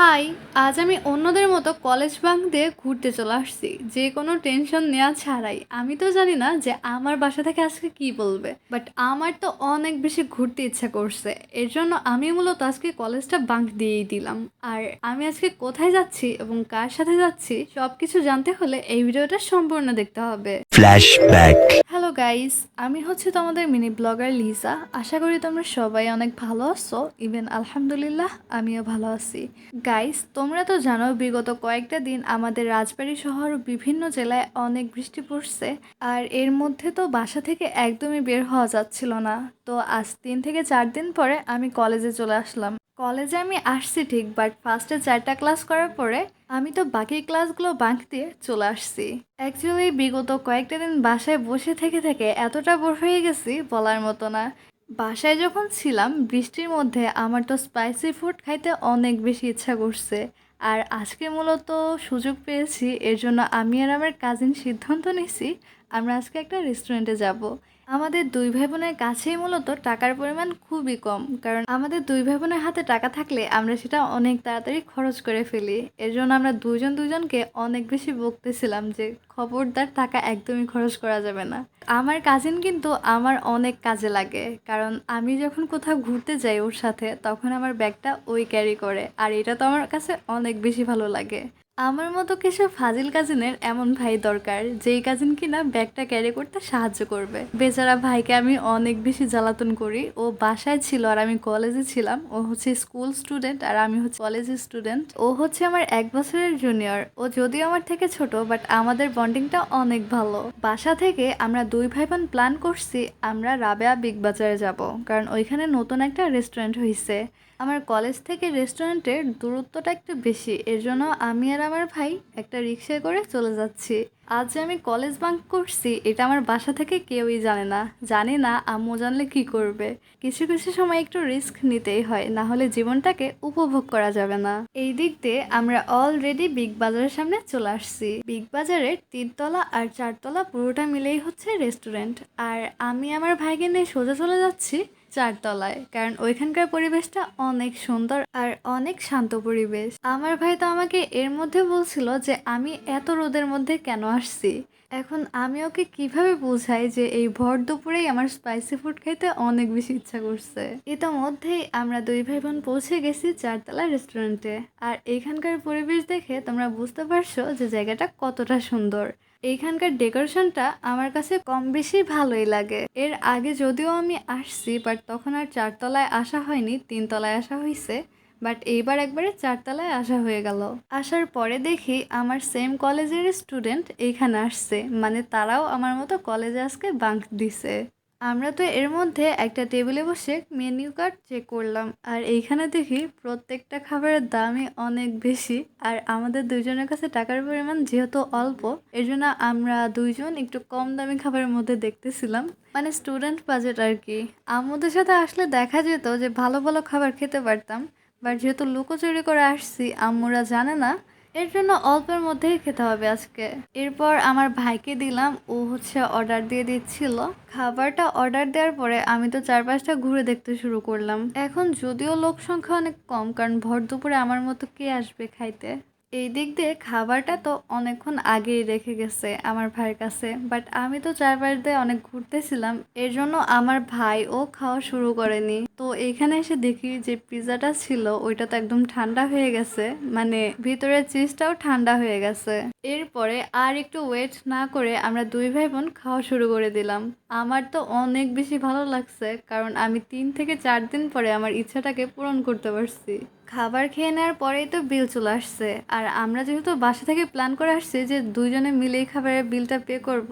High, আজ আমি অন্যদের মতো কলেজ বাঙ্ক দিয়ে ঘুরতে চলে আসছি। যে কোনো টেনশন নেওয়া ছাড়াই। আমি তো জানি না যে আমার বাসা থেকে আজকে কি বলবে, বাট আমার তো অনেক বেশি ঘুরতে ইচ্ছা করছে। এর জন্য আমি মূলত আজকে কলেজটা বাঙ্ক দিয়েই দিলাম। আর আমি আজকে কোথায় যাচ্ছি এবং কার সাথে যাচ্ছি সব কিছু জানতে হলে এই ভিডিওটা সম্পূর্ণ দেখতে হবে। গাইস আমি হচ্ছে তোমাদের মিনি ব্লগার লিজা আশা করি তোমরা সবাই অনেক ভালো আছো। ইভেন আলহামদুলিল্লাহ, আমিও ভালো আছি। গাইস তোমরা তো জানো, বিগত কয়েকটা দিন আমাদের রাজবাড়ী শহর বিভিন্ন জেলায় অনেক বৃষ্টি পড়ছে। আর এর মধ্যে তো বাসা থেকে একদমই বের হওয়া যাচ্ছিল না। তো আজ তিন থেকে চার দিন পরে আমি কলেজে চলে আসলাম। কলেজে আমি আসছি ঠিক বাট ফার্স্টে চারটা ক্লাস করার পরে আমি তো বাকি ক্লাসগুলো বাঙ্ক দিয়ে চলে আসছি। অ্যাকচুয়ালি বিগত কয়েকটা দিন বাসায় বসে থেকে থেকে এতটা বোর হয়ে গেছি বলার মতো না। বাসায় যখন ছিলাম, বৃষ্টির মধ্যে আমার তো স্পাইসি ফুড খাইতে অনেক বেশি ইচ্ছা করছে। আর আজকে মূলত সুযোগ পেয়েছি, এর জন্য আমি আর আমার কাজিন সিদ্ধান্ত নিয়েছি আমরা আজকে একটা রেস্টুরেন্টে যাব। আমাদের দুই ভাই বোনের কাছেই মূলত টাকার পরিমাণ খুবই কম। কারণ আমাদের দুই ভাই বোনের হাতে টাকা থাকলে আমরা সেটা অনেক তাড়াতাড়ি খরচ করে ফেলি। এর জন্য আমরা দুজন দুজনকে অনেক বেশি বকতেছিলাম যে খবরদার টাকা একদমই খরচ করা যাবে না। আমার কাজিন কিন্তু আমার অনেক কাজে লাগে। কারণ আমি যখন কোথাও ঘুরতে যাই ওর সাথে, তখন আমার ব্যাগটা ওই ক্যারি করে। আর এটা তো আমার কাছে অনেক বেশি ভালো লাগে। আমার মতো কিছু ফাজিল কাজিনের এমন ভাই দরকার, যেই কাজিন কিনা ব্যাগটা ক্যারি করতে সাহায্য করবে। বেচারা ভাইকে আমি অনেক বেশি জ্বালাতন করি, ও বাসায় ছিল আর আমি কলেজে ছিলাম। ও হচ্ছে স্কুল স্টুডেন্ট আর আমি হচ্ছে কলেজের স্টুডেন্ট ও হচ্ছে আমার এক বছরের জুনিয়র ও যদিও আমার থেকে ছোট বাট আমাদের বন্ডিংটা অনেক ভালো। বাসা থেকে আমরা দুই ভাই বোন প্ল্যান করছি, আমরা রাবেয়া বিগ বাজারে যাব, কারণ ওইখানে নতুন একটা রেস্টুরেন্ট হয়েছে আমার কলেজ থেকে রেস্টুরেন্টের দূরত্বটা একটু বেশি, এর জন্য আমি আর আমার ভাই একটা রিক্সায় করে চলে যাচ্ছি। আজ যে আমি কলেজ বাঙ্ক করছি, এটা আমার বাসা থেকে কেউই জানে না। জানি না আম্মু জানলে কি করবে। কিছু কিছু সময় একটু রিস্ক নিতেই হয়, না হলে জীবনটাকে উপভোগ করা যাবে না। এই দিক দিয়ে আমরা অলরেডি বিগ বাজারের সামনে চলে আসছি। বিগ বাজারের তিনতলা আর চারতলা পুরোটা মিলেই হচ্ছে রেস্টুরেন্ট আর আমি আমার ভাইকে নিয়ে সোজা চলে যাচ্ছি চারতলায়, কারণ ওইখানকার পরিবেশটা অনেক সুন্দর আর অনেক শান্ত পরিবেশ। আমার ভাই তো আমাকে এর মধ্যে বলছিল যে, আমি এত রোদের মধ্যে কেন আসছি? এখন আমি ওকে কীভাবে বোঝাই যে, এই ভর দুপুরেই আমার স্পাইসি ফুড খাইতে অনেক বেশি ইচ্ছা করছে? ইতোমধ্যেই আমরা দুই ভাই বোন পৌঁছে গেছি চারতলা রেস্টুরেন্টে আর এইখানকার পরিবেশ দেখে তোমরা বুঝতে পারছ যে, জায়গাটা কতটা সুন্দর। এইখানকার ডেকোরেশনটা আমার কাছে কম বেশি ভালোই লাগে। এর আগে যদিও আমি আসছি বাট তখন আর চারতলায় আসা হয়নি, তিনতলায় আসা হয়েছে বাট এইবার একবারে চারতলায় আসা হয়ে গেল। আসার পরে দেখি আমার সেম কলেজের স্টুডেন্ট এখানে আসছে মানে তারাও আমার মতো কলেজে আজকে বাঙ্ক দিছে। আমরা তো এর মধ্যে একটা টেবিলে বসে মেনু কার্ড চেক করলাম। আর এইখানে দেখি প্রত্যেকটা খাবারের দামই অনেক বেশি। আর আমাদের দুইজনের কাছে টাকার পরিমাণ যেহেতু অল্প এর জন্য আমরা দুইজন একটু কম দামি খাবারের মধ্যে দেখতেছিলাম। মানে স্টুডেন্ট বাজেট আর কি। আমাদের সাথে আসলে দেখা যেত যে ভালো ভালো খাবার খেতে পারতাম। বাট যেহেতু লুকোচুরি করে আসছি, আম্মুরা জানে না। এর জন্য অল্পের মধ্যেই খেতে হবে আজকে। এরপর আমার ভাইকে দিলাম, ও হচ্ছে অর্ডার দিয়ে দিচ্ছিল। খাবারটা অর্ডার দেওয়ার পরে আমি তো চারপাশটা ঘুরে দেখতে শুরু করলাম। এখন যদিও লোক সংখ্যা অনেক কম, কারণ ভর দুপুরে আমার মতো কে আসবে খাইতে? এই দিক দিয়ে খাবারটা তো অনেকক্ষণ আগেই রেখে গেছে আমার ভাইয়ের কাছে বাট আমি তো চারপাশ দিয়ে অনেক ঘুরতেছিলাম, এর জন্য আমার ভাই ও খাওয়া শুরু করেনি। তো এখানে এসে দেখি যে পিৎজাটা ছিল, ওইটা তো একদম ঠান্ডা হয়ে গেছে। মানে ভিতরের চিজটাও ঠান্ডা হয়ে গেছে। এরপরে আর একটু ওয়েট না করে আমরা দুই ভাই বোন খাওয়া শুরু করে দিলাম। আমার তো অনেক বেশি ভালো লাগছে, কারণ আমি তিন থেকে চার দিন পরে আমার ইচ্ছাটাকে পূরণ করতে পারছি। খাবার খেয়ে নেওয়ার পরেই তো বিল চলে আসছে। আর আমরা যেহেতু বাসা থেকে প্ল্যান করে আসছি যে দুইজনে মিলেই খাবারের বিলটা পে করব,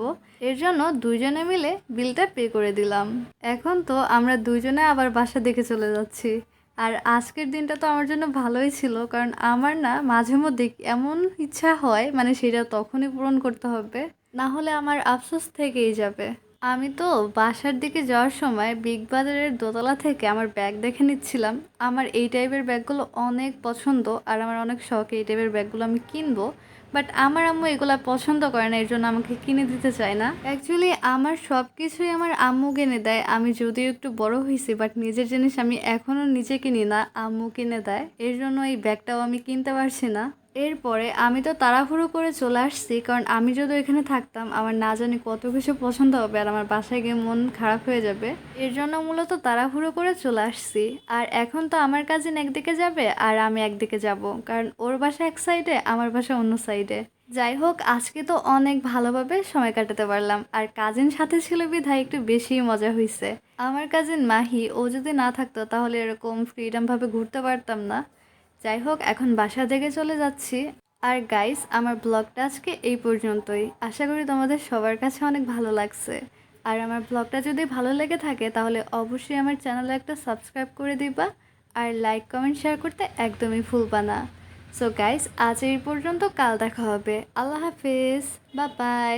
এর জন্য দুইজনে মিলে বিলটা পে করে দিলাম। এখন তো আমরা দুইজনে আবার বাসা দেখে চলে যাচ্ছি। আর আজকের দিনটা তো আমার জন্য ভালোই ছিল, কারণ আমার না মাঝে মধ্যে এমন ইচ্ছা হয় মানে সেটা তখনই পূরণ করতে হবে, না হলে আমার আফসোস থেকেই যাবে। আমি তো বাসার দিকে যাওয়ার সময় বিগ বাজারের দোতলা থেকে আমার ব্যাগ দেখে নিচ্ছিলাম। আমার এই টাইপের ব্যাগগুলো অনেক পছন্দ আর আমার অনেক শখ এই টাইপের ব্যাগগুলো আমি কিনবো। বাট আমার আম্মু এগুলো পছন্দ করে না, এর জন্য আমাকে কিনে দিতে চায় না। অ্যাকচুয়ালি আমার সব কিছুই আমার আম্মু কিনে দেয়। আমি যদিও একটু বড় হয়েছি বাট নিজের জিনিস আমি এখনও নিজে কিনি না, আম্মু কিনে দেয়। এর জন্য এই ব্যাগটাও আমি কিনতে পারছি না। এরপরে আমি তো তাড়াহুড়ো করে চলে আসছি, কারণ আমি যদি এখানে থাকতাম, আমার না জানি কত কিছু পছন্দ হবে আর আমার বাসায় গিয়ে মন খারাপ হয়ে যাবে। এর জন্য মূলত তাড়াহুড়ো করে চলে আসছি। আর এখন তো আমার কাজিন একদিকে যাবে আর আমি একদিকে যাব, কারণ ওর বাসা এক সাইডে আমার বাসা অন্য সাইডে যাই হোক, আজকে তো অনেক ভালোভাবে সময় কাটাতে পারলাম, আর কাজিন সাথে ছিল বিধায় একটু বেশি মজা হয়েছে আমার কাজিন মাহি, ও যদি না থাকতো, তাহলে এরকম ফ্রিডমভাবে ঘুরতে পারতাম না। যাই হোক, এখন বাসা থেকে চলে যাচ্ছি। আর গাইস আমার ব্লগটা আজকে এই পর্যন্তই। আশা করি তোমাদের সবার কাছে অনেক ভালো লাগছে। আর আমার ব্লগটা যদি ভালো লেগে থাকে, তাহলে অবশ্যই আমার চ্যানেলে একটা সাবস্ক্রাইব করে দিবা। আর লাইক কমেন্ট শেয়ার করতে একদমই ভুলবা না। সো গাইস আজ এই পর্যন্ত, কাল দেখা হবে। আল্লাহ হাফেজ। বা বাই